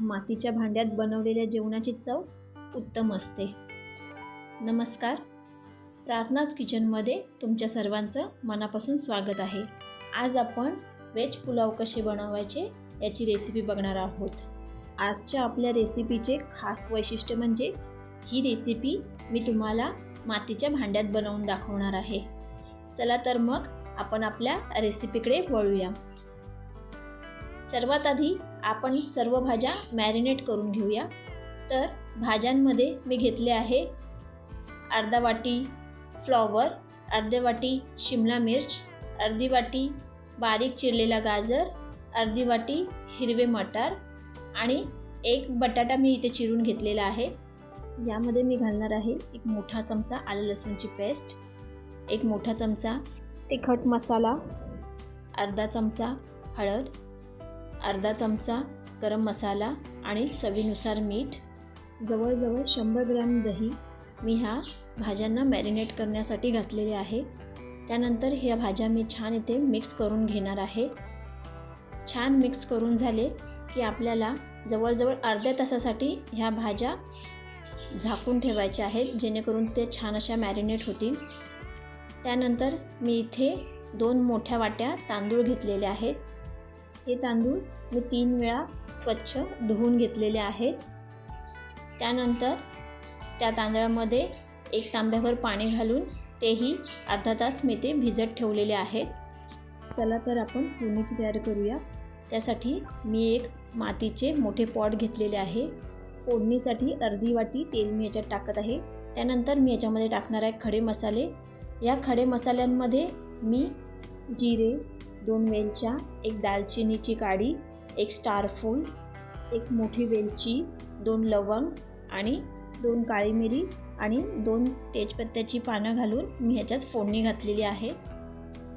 मातीच्या भांड्यात बनवलेल्या जेवणाची चव उत्तम असते. नमस्कार. प्रार्थनाच किचनमध्ये तुमच्या सर्वांचं मनापासून स्वागत आहे. आज आपण वेज पुलाव कसे बनवायचे याची रेसिपी बघणार आहोत. आजच्या आपल्या रेसिपीचे खास वैशिष्ट्य म्हणजे ही रेसिपी मी तुम्हाला मातीच्या भांड्यात बनवून दाखवणार आहे. चला तर मग आपण आपल्या रेसिपीकडे वळूया. सर्वात आधी आपण सर्व भाज्या मॅरिनेट करून घेऊया. तर भाज्यांमध्ये मी घेतले आहे अर्धा वाटी फ्लॉवर अर्धे वाटी शिमला मिर्च अर्धी वाटी बारीक चिरलेला गाजर अर्धी वाटी हिरवे मटार आणि एक बटाटा मी इथे चिरून घेतलेला आहे. यामध्ये मी घालणार आहे एक मोठा चमचा आलं लसूणची पेस्ट एक मोठा चमचा तिखट मसाला अर्धा चमचा हळद अर्धा चमचा गरम मसाला आणि चवीनुसार मीठ जवळजवळ शंभर ग्रॅम दही मी ह्या भाज्यांना मॅरिनेट करण्यासाठी घातलेले आहे. त्यानंतर ह्या भाज्या मी छान इथे मिक्स करून घेणार आहे. छान मिक्स करून झाले की आपल्याला जवळजवळ अर्ध्या तासासाठी ह्या भाज्या झाकून ठेवायच्या आहेत जेणेकरून ते छान अशा मॅरिनेट होतील. त्यानंतर मी इथे दोन मोठ्या वाट्या तांदूळ घेतलेले आहेत. हे तांदूळ मी तीन वेळा स्वच्छ धुवून घेतलेले आहेत. त्यानंतर त्या तांदळामध्ये एक तांब्याभर पाणी घालून तेही अर्धा तास मी ते भिजत ठेवलेले आहेत. चला तर आपण फोडणीची तयारी करूया. त्यासाठी मी एक मातीचे मोठे पॉट घेतलेले आहे. फोडणीसाठी अर्धी वाटी तेल मी याच्यात टाकत आहे. त्यानंतर मी याच्यामध्ये टाकणार आहे खडे मसाले. या खडे मसाल्यांमध्ये मी जिरे दोन वेलच्या एक दालचिनीची काडी एक स्टारफूल एक मोठी वेलची दोन लवंग आणि दोन काळी मिरी आणि दोन तेजपत्त्याची पानं घालून मी ह्याच्यात फोडणी घातलेली आहे.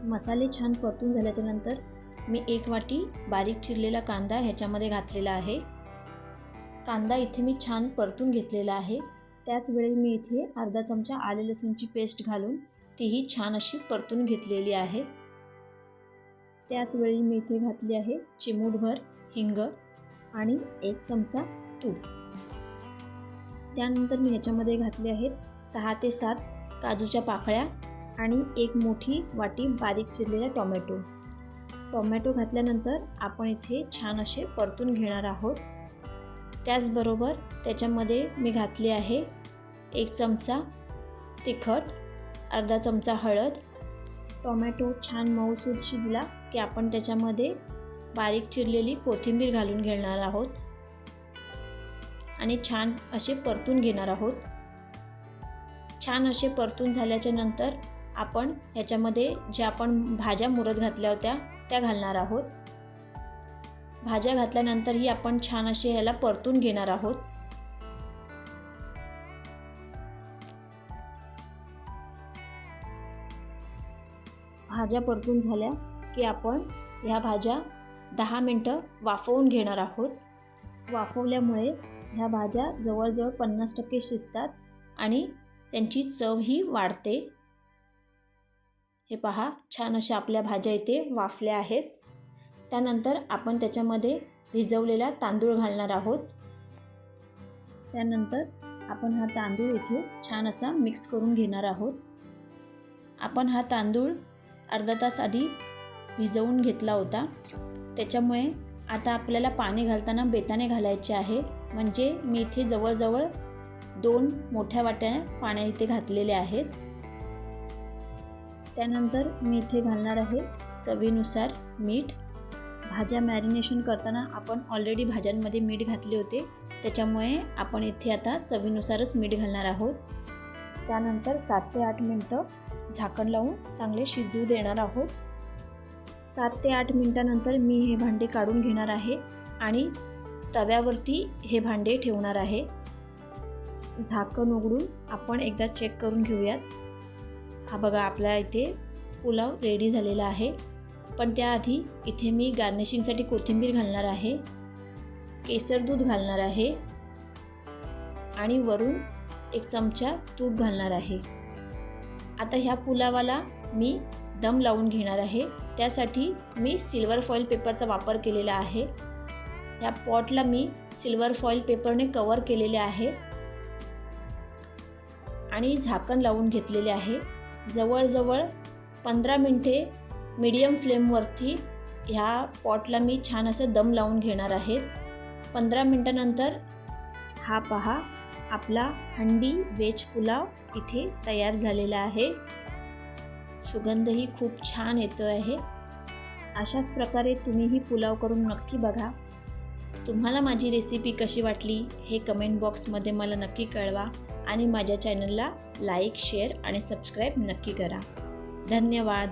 मसाले छान परतून झाल्याच्यानंतर मी एक वाटी बारीक चिरलेला कांदा ह्याच्यामध्ये घातलेला आहे. कांदा इथे मी छान परतून घेतलेला आहे. त्याचवेळी मी इथे अर्धा चमचा आले लसूणची पेस्ट घालून तीही छान अशी परतून घेतलेली आहे. त्याचवेळी मी इथे घातली आहे चिमूटभर हिंग आणि एक चमचा तूप. त्यानंतर मी ह्याच्यामध्ये घातले आहेत सहा ते सात काजूच्या पाकळ्या आणि एक मोठी वाटी बारीक चिरलेला टोमॅटो. टोमॅटो घातल्यानंतर आपण इथे छान असे परतून घेणार आहोत. त्याचबरोबर त्याच्यामध्ये मी घातली आहे एक चमचा तिखट अर्धा चमचा हळद. टोमॅटो छान मऊसूद शिजला की आपण त्याच्यामध्ये बारीक चिरलेली कोथिंबीर घालून घेणार आहोत. आणि छान असे परतून घेणार आहोत. छान असे परतून झाल्याच्यानंतर आपण ह्याच्यामध्ये जे आपण भाज्या मुरत घातल्या होत्या त्या घालणार आहोत. भाज्या घातल्यानंतरही आपण छान असे ह्याला परतून घेणार आहोत. भाज्या परतून झाल्या. की आपण ह्या भाज्या दहा मिनटं वाफवून घेणार आहोत. वाफवल्यामुळे ह्या भाज्या जवळजवळ पन्नास टक्के शिजतात आणि त्यांची चवही वाढते. हे पहा छान अशा आपल्या भाज्या इथे वाफल्या आहेत. त्यानंतर आपण त्याच्यामध्ये भिजवलेला तांदूळ घालणार आहोत. त्यानंतर आपण हा तांदूळ इथे छान असा मिक्स करून घेणार आहोत. आपण हा तांदूळ अर्धा तास आधी भिजवून घेतला होता. त्याच्यामुळे आता आपल्याला पाणी घालताना बेताने घालायचे आहे. म्हणजे मी इथे जवळजवळ दोन मोठ्या वाट्या पाण्या इथे घातलेले आहेत. त्यानंतर मी इथे घालणार आहे चवीनुसार मीठ. भाज्या मॅरिनेशन करताना आपण ऑलरेडी भाज्यांमध्ये मीठ घातले होते. त्याच्यामुळे आपण इथे आता चवीनुसारच मीठ घालणार आहोत. त्यानंतर सात ते आठ मिनटं झाकण लावून चांगले शिजू देणार आहोत. सात ते आठ मिनटानंतर मी हे भांडे काढून घेणार आहे आणि तव्यावरती हे भांडे ठेवणार आहे. झाकण उघडून आपण एकदा चेक करून घेऊयात. हा बघा आपल्या इथे पुलाव रेडी झालेला आहे. पण त्याआधी इथे मी गार्निशिंगसाठी कोथिंबीर घालणार आहे. केसर दूध घालणार आहे. आणि वरून एक चमचा तूप घालणार आहे. आता ह्या पुलावाला मी दम लावून घेणार आहे. त्यासाठी मी सिल्वर फॉईल पेपरचा वापर केलेला आहे. या पॉटला मी सिल्वर फॉईल पेपरने कवर केलेले आहे. आणि झाकण लावून घेतलेले आहे. जवळजवळ पंधरा मिनटे मीडियम फ्लेमवरती ह्या पॉटला मी छान असं दम लावून घेणार आहे. पंधरा मिनटानंतर हा पहा आपला हंडी वेज पुलाव इथे तयार झालेला आहे. सुगंधही खूप छान येतो आहे अशाच प्रकारे तुम्हीही पुलाव करून नक्की बघा. तुम्हाला माझी रेसिपी कशी वाटली हे कमेंट बॉक्समध्ये मला नक्की कळवा आणि माझ्या चॅनलला लाईक शेअर आणि सबस्क्राईब नक्की करा. धन्यवाद.